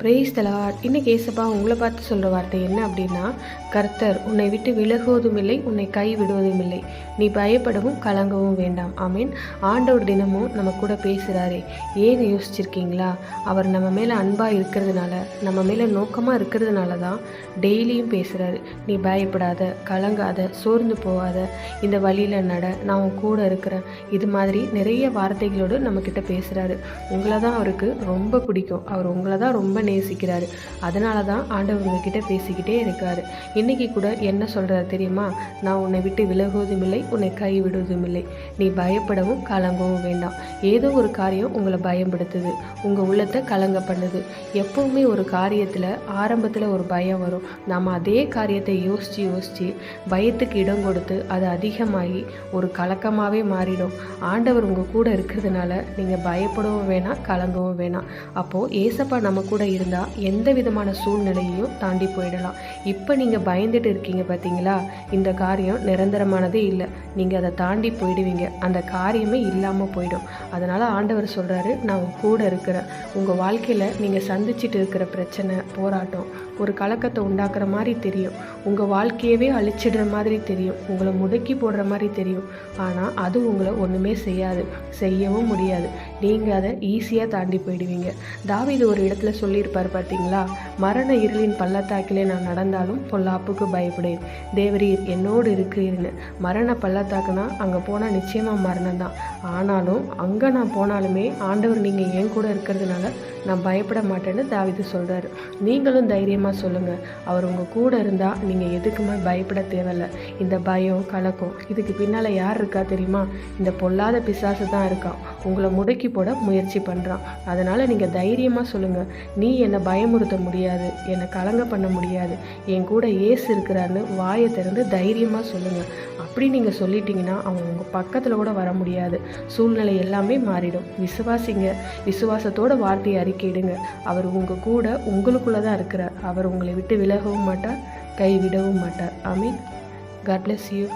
Brace தலாட் இன்னைக்கு ஏசப்பா உங்களை பார்த்து சொல்கிற வார்த்தை என்ன அப்படின்னா கர்த்தர் உன்னை விட்டு விலகுவதும் இல்லை உன்னை கை விடுவதும் இல்லை நீ பயப்படவும் கலங்கவும் வேண்டாம். ஆமீன். ஆண்டவர் தினமும் நம்ம கூட பேசுகிறாரே ஏன் யோசிச்சிருக்கீங்களா? அவர் நம்ம மேலே அன்பாக இருக்கிறதுனால நம்ம மேலே நோக்கமாக இருக்கிறதுனால தான் டெய்லியும் பேசுகிறாரு நீ பயப்படாத கலங்காத சோர்ந்து போகாத. இந்த வழியில் நட. நான் உன் கூட இருக்கிறேன். இது மாதிரி நிறைய வார்த்தைகளோடு நம்மக்கிட்ட பேசுகிறாரு உங்களை தான் அவருக்கு ரொம்ப பிடிக்கும். அவர் உங்களை தான் ரொம்ப நேசிக்கிறாரு. அதனால தான் ஆண்டவர் உங்ககிட்ட பேசிக்கிட்டே இருக்காரு. இன்னைக்கு கூட என்ன சொல்கிறார் தெரியுமா? நான் உன்னை விட்டு விலகுவதும் இல்லை உன்னை கை விடுவதும் இல்லை. நீ பயப்படவும் கலங்கவும் வேண்டாம். ஏதோ ஒரு காரியம் உங்களை பயன்படுத்துது. உங்கள் உள்ளத்தை கலங்க பண்ணுது. எப்பவுமே ஒரு காரியத்தில் ஆரம்பத்தில் ஒரு பயம் வரும். நாம் அதே காரியத்தை யோசித்து யோசித்து பயத்துக்கு இடம் கொடுத்து அது அதிகமாகி ஒரு கலக்கமாகவே மாறிடும். ஆண்டவர் உங்கள் கூட இருக்கிறதுனால நீங்கள் பயப்படவும் வேணாம் கலங்கவும் வேணாம். அப்போது ஏசப்பா நம்ம கூட இருந்தால் எந்த விதமான சூழ்நிலையையும் தாண்டி போயிடலாம். இப்போ நீங்கள் பயந்துட்டு இருக்கீங்க பார்த்தீங்களா இந்த காரியம் நிரந்தரமானதே இல்லை. நீங்கள் அதை தாண்டி போயிடுவீங்க. அந்த காரியமே இல்லாமல் போயிடும். அதனால் ஆண்டவர் சொல்கிறாரு நான் உங்க கூட இருக்கிறேன். உங்கள் வாழ்க்கையில் நீங்கள் சந்திச்சிட்டு இருக்கிற பிரச்சனை போராட்டம் ஒரு கலக்கத்தை உண்டாக்குற மாதிரி தெரியும். உங்கள் வாழ்க்கையவே அழிச்சிடுற மாதிரி தெரியும். உங்களை முடக்கி போடுற மாதிரி தெரியும். ஆனால் அது உங்களை ஒன்றுமே செய்யாது. செய்யவும் முடியாது. நீங்கள் அதை ஈஸியாக தாண்டி போயிடுவீங்க. தாவீது ஒரு இடத்துல சொல்லியிருப்பார் பார்த்தீங்களா? மரண இருளின் பள்ளத்தாக்கிலே நான் நடந்தாலும் பொல்லாப்புக்கு பயப்படேன். தேவரீர் என்னோடு இருக்கிறீர்னு மரண பள்ளத்தாக்குனா அங்கே போனால் நிச்சயமாக மரணம் தான். ஆனாலும் அங்கே நான் போனாலுமே ஆண்டவர் நீங்கள் என் கூட இருக்கிறதுனால நான் பயப்பட மாட்டேன்னு தாவிது சொல்கிறாரு நீங்களும் தைரியமாக சொல்லுங்கள் அவர் உங்கள் கூட இருந்தால் நீங்கள் எதுக்குமே பயப்பட தேவையில்ல. இந்த பயம் கலக்கம் இதுக்கு பின்னால் யார் இருக்கா தெரியுமா? இந்த பொல்லாத பிசாசு தான் இருக்கான் உங்களை முடக்கி போட முயற்சி பண்ணுறான் அதனால் நீங்கள் தைரியமாக சொல்லுங்கள் நீ என்னை பயமுறுத்த முடியாது என்னை கலங்க பண்ண முடியாது. என் கூட ஏசு இருக்கிறான்னு வாயை திறந்து தைரியமாக சொல்லுங்கள் அப்படி நீங்கள் சொல்லிட்டீங்கன்னா அவன் உங்கள் பக்கத்தில் கூட வர முடியாது. சூழ்நிலை எல்லாமே மாறிடும். விசுவாசிங்க. விசுவாசத்தோட வார்த்தையை அறிக்கையிடுங்க அவர் உங்கள் கூட உங்களுக்குள்ளே தான் இருக்கிறார். அவர் உங்களை விட்டு விலகவும் மாட்டார் கைவிடவும் மாட்டார். I mean God bless you